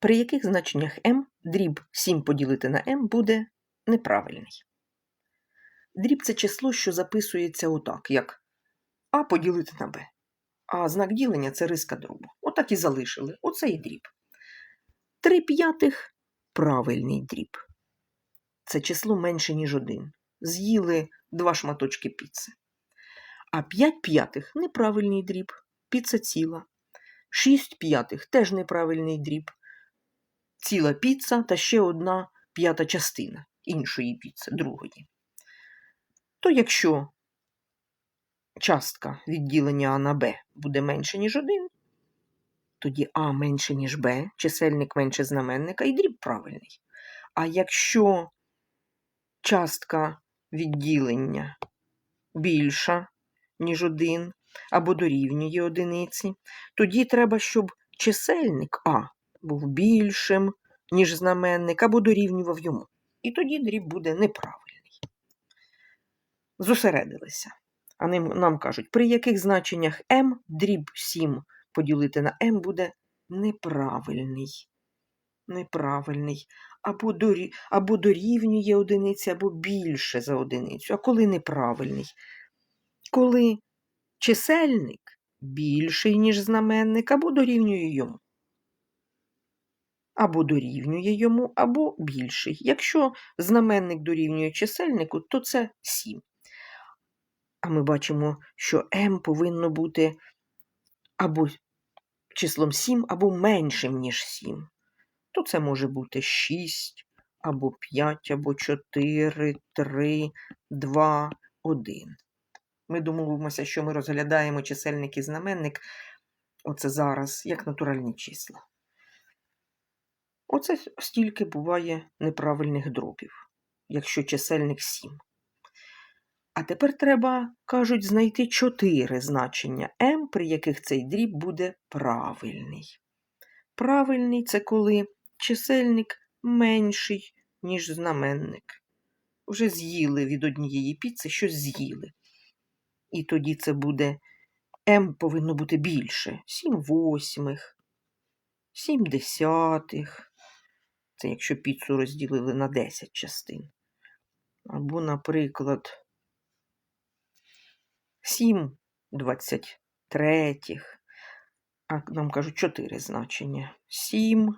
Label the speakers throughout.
Speaker 1: при яких значеннях m дріб 7 поділити на m буде неправильний. Дріб це число, що записується отак, як А поділити на Б. А знак ділення це риска дробу. Отак і залишили. Оце і дріб. 3 п'ятих правильний дріб. Це число менше, ніж 1. З'їли два шматочки піци. А 5 п'ятих неправильний дріб. Піца ціла. 6 п'ятих теж неправильний дріб. Ціла піца та ще одна п'ята частина іншої піци, другої. То якщо частка відділення А на Б буде менше, ніж 1, тоді А менше, ніж Б, чисельник менше знаменника і дріб правильний. А якщо частка відділення більша, ніж 1, або дорівнює одиниці, тоді треба, щоб чисельник А був більшим, ніж знаменник, або дорівнював йому. І тоді дріб буде неправильний. Зосередилися. А нам кажуть, при яких значеннях m дріб 7 поділити на m буде неправильний. Неправильний. Або, дорі... або дорівнює одиниці, або більше за одиницю. А коли неправильний? Коли чисельник більший, ніж знаменник, або дорівнює йому. Або дорівнює йому, або більший. Якщо знаменник дорівнює чисельнику, то це 7. А ми бачимо, що m повинно бути або числом 7, або меншим, ніж 7. То це може бути 6, або 5, або 4, 3, 2, 1. Ми домовимося, що ми розглядаємо чисельник і знаменник оце зараз, як натуральні числа. Оце стільки буває неправильних дробів, якщо чисельник 7. А тепер треба, кажуть, знайти чотири значення m, при яких цей дріб буде правильний. Правильний це коли чисельник менший, ніж знаменник. Вже з'їли від однієї піци, щось з'їли. І тоді це буде m повинно бути більше. 7 восьмих, 7 десятих. Це якщо піцу розділили на 10 частин. Або, наприклад, 7 23. А нам кажуть 4 значення. 7,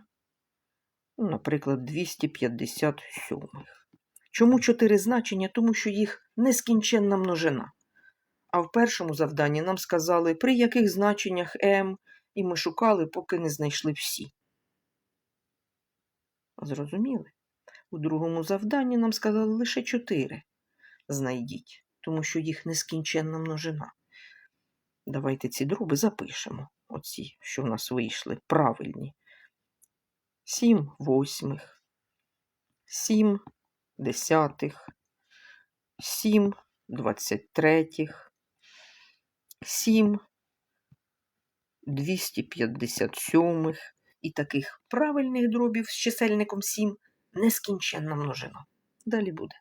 Speaker 1: ну, наприклад, 257. Чому 4 значення? Тому що їх нескінченна множина. А в першому завданні нам сказали, при яких значеннях m, і ми шукали, поки не знайшли всі. Зрозуміли? У другому завданні нам сказали лише 4 знайдіть, тому що їх нескінченна множина. Давайте ці дроби запишемо. Оці, що в нас вийшли, правильні. 7 восьмих, 7 десятих, 7 двадцять третіх, 7 257 і таких правильних дробів з чисельником 7 нескінченна множина. Далі буде.